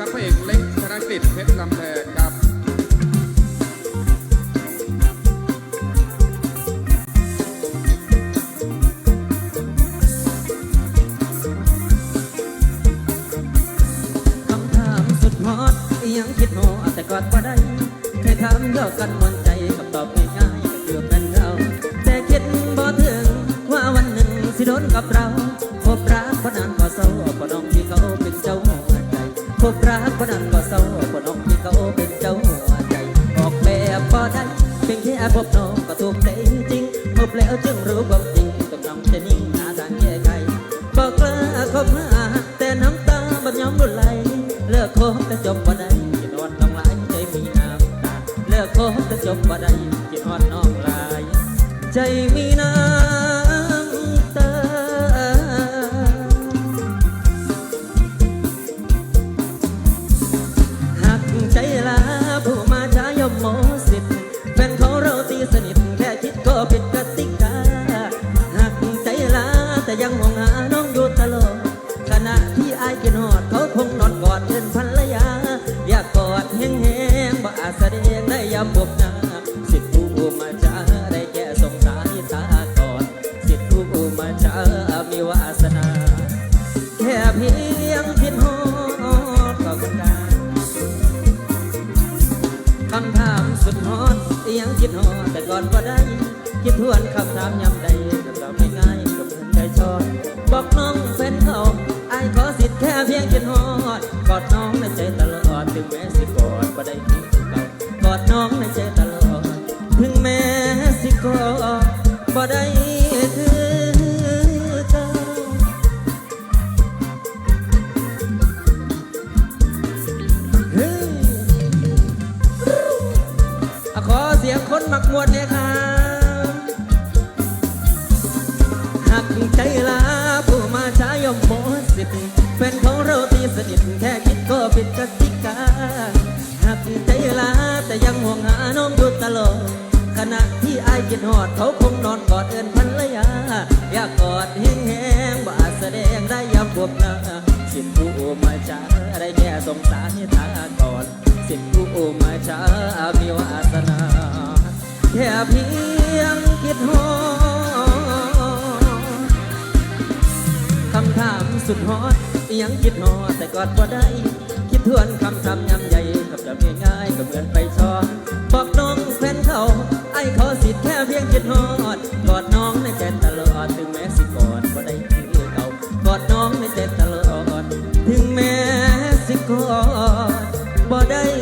ครับพระเอกเล็กธนกฤษเพชรลำแพงครับคำถามสุดฮอตยังคิดโหแต่กอดบ่ได้เคยถามยอกกันมวนใจกับตอบง่ายๆเกือบเป็นเราแต่คิดบ่ถึงว่าวันหนึ่งสิโดนกับเราพบรักคนนั้นก็เศร้าเพรา บรักคนนั้นก็เศร้าคนน้องที่เขาเป็นเจ้าหัวใจ ออกแบบบ่ได้เพียงแค่พบน้องก็ถูกใจจริงพบแล้วจึงรู้ว่า เดินภรรยา อยากกอดแห้งๆบ่อาจแสดงได้ยามพบหน้า บ่ได้ สงสารตาก่อนสิทธิ์ผู้มาช้ามีวาสนา แค่เพียงคิดฮอดคำถามสุดฮอตยังคิดฮอดแต่กอดบ่ได้ คิดทวนคำทำยำใหญ่กับจะง่ายๆก็เหมือนไปชอบอกน้องแฟนเขา ไอ้ขอสิทธิ์แค่เพียงคิดฮอดกอดน้องในใจตลอดถึงแม้ กอดบ่ได้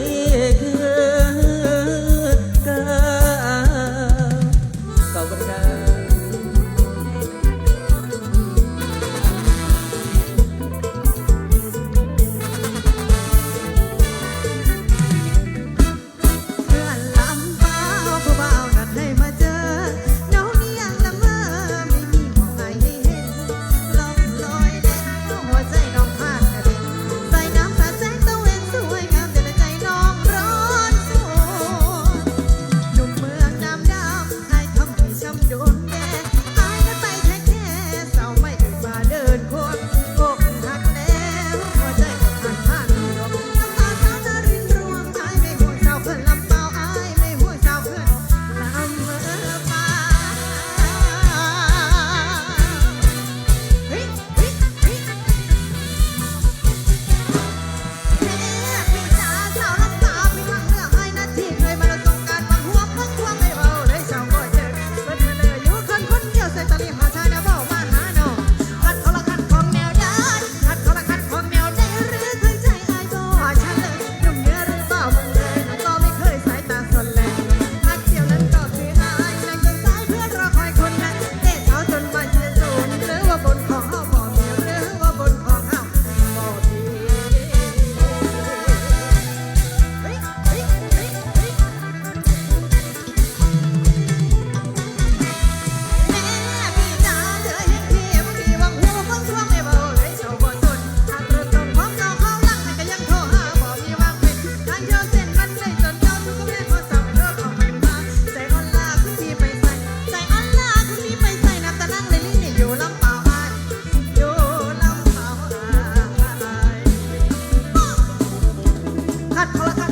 他他他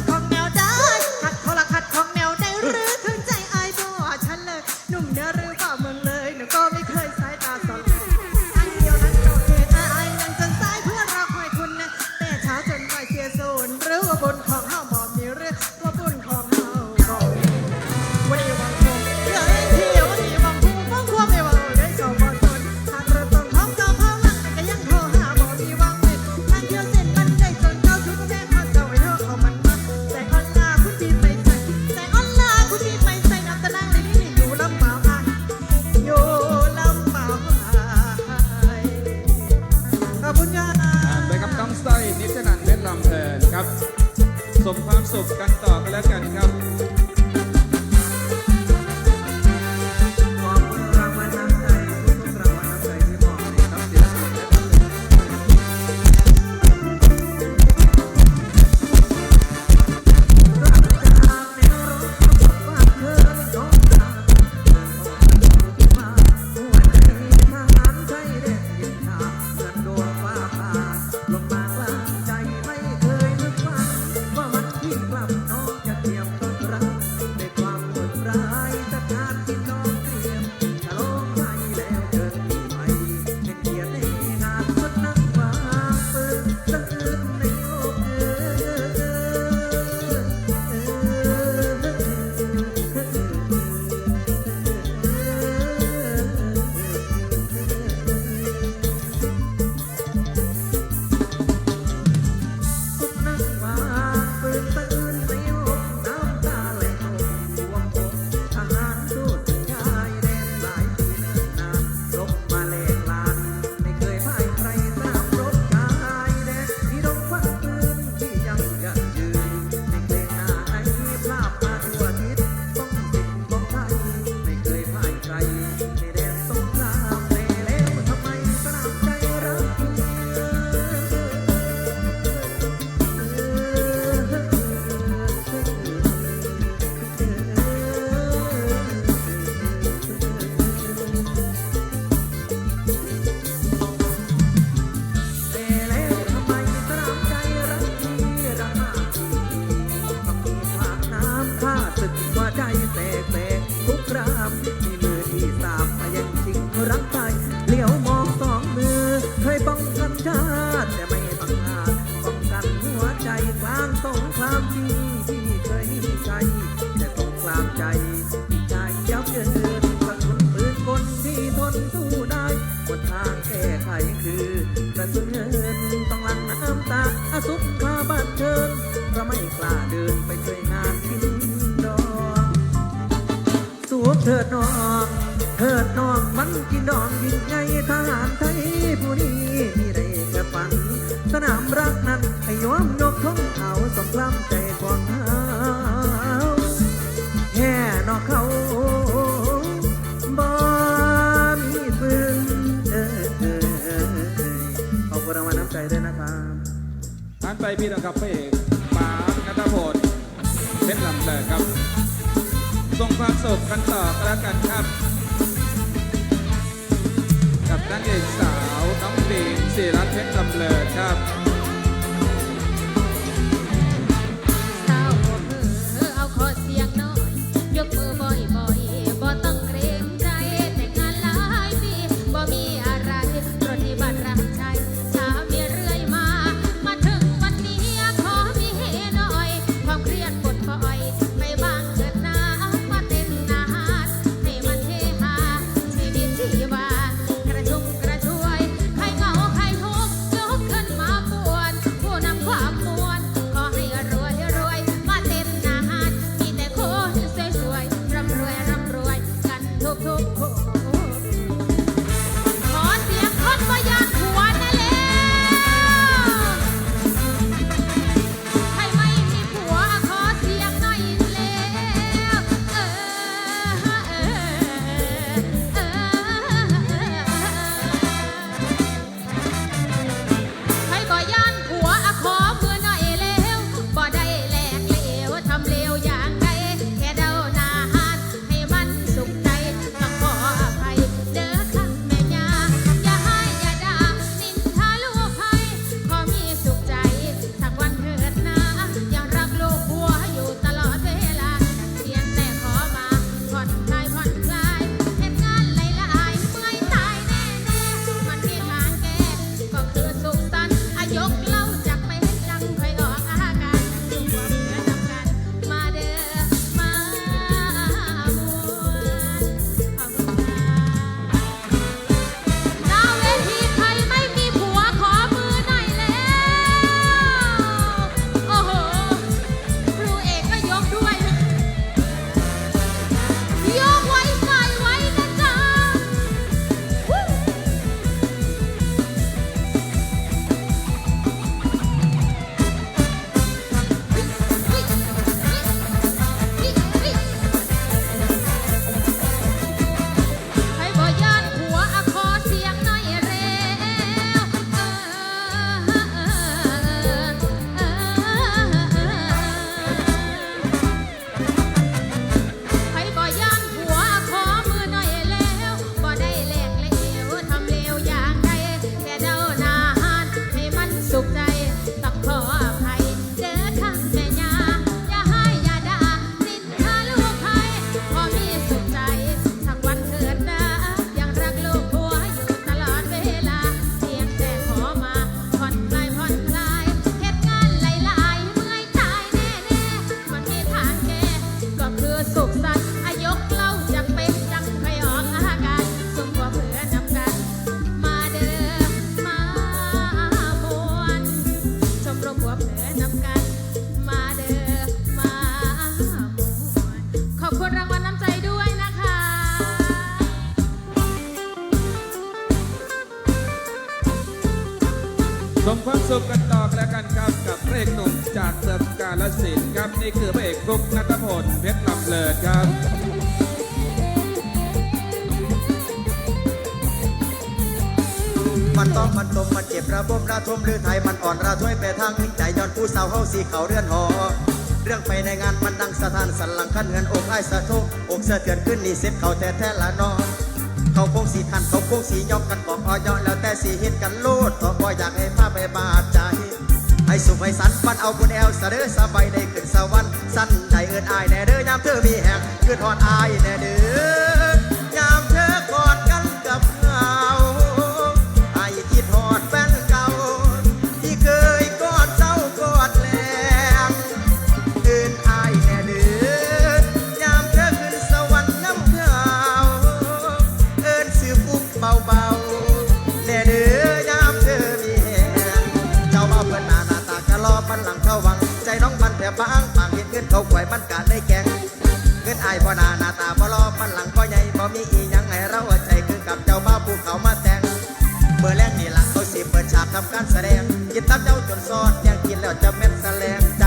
เธอดน้องมันกินน้องยิ่งใหญ่ทหารไทยผู้นี้มีได้กระฝัน สนามรักนั้นไอ้ยอมยกท้องเขาสองลำใจกว้างเฮาแห่นอกเขาบ่มีปืนเออเออเออขอบคุณรางวัลน้ำใจด้วยนะครับผ่านไปพี่นะครับพระเอกปาร์คนัทพลเพชรลำเหลกครับส่งความสดกันต่อแล้วกันครับ ด็กสาวน้องดีนศิรัตน์เพชรจำเลิศครับ ชมควมสุขกันต่อกันแล้วกันครับกับพระเอกหนุ่มจากเมืองกาลสินธุ์ครับนี่คือพระเอกฟลุกนัทพลเพชรลำเลิศครับ มันต้องมันตมมันเจ็บระบมระทมหรือไทยมันอ่อนระทวยไปทางหึงใจย้อนผู้สาวเฮาสีเขาเรือนหอ เรื่องไปในงานมันดังสถานสันหลังคันเงินอกไอ้ายสะทุกอกเสะเตือนขึ้นนี่เซ็ตเขาแต่แท้ละนอ เขาคงสีทันเขาคงสียอมกันบอกออยอแล้วแต่สีเฮ็ดกันโลดต่อบ่อยากให้พาไปบาดใจให้สุขให้สันปันเอาบุญแอลสะเด้อสบายได้ขึ้นสวรรค์สั้นใจเอินอายแน่เด้อยามเธอมีแหงขึ้นทอนอายแน่เด้อ เขาหวมันกะได้แกงเงินอายบ่นาหน้าตาบ่รอมันหลังบ่ใหญ่บ่มีอีหยังให้เราใจคือกับเจ้าบ่าวผู้เขามาแต่งเมื่อแรงนี่ล่ะเขาสิเปิดฉากทำการแสดงกินตับเจ้าจนซอดยังกินแล้วจะแม่นแสลงใจ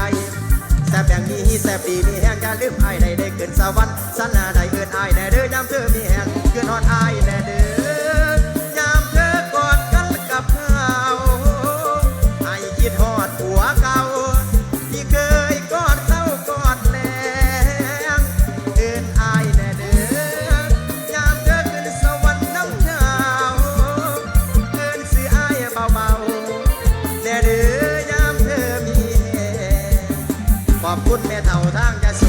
แซ่บอย่างนี้แซ่บดีมีแห้งอย่าลืมอายใดได้เกินสวรรค์สันนาใดเกินอายแน่เด้อยามเธอมีแห้งเกินฮอดอายแน่เด้อ อบคุณแม่เท่าทางจะส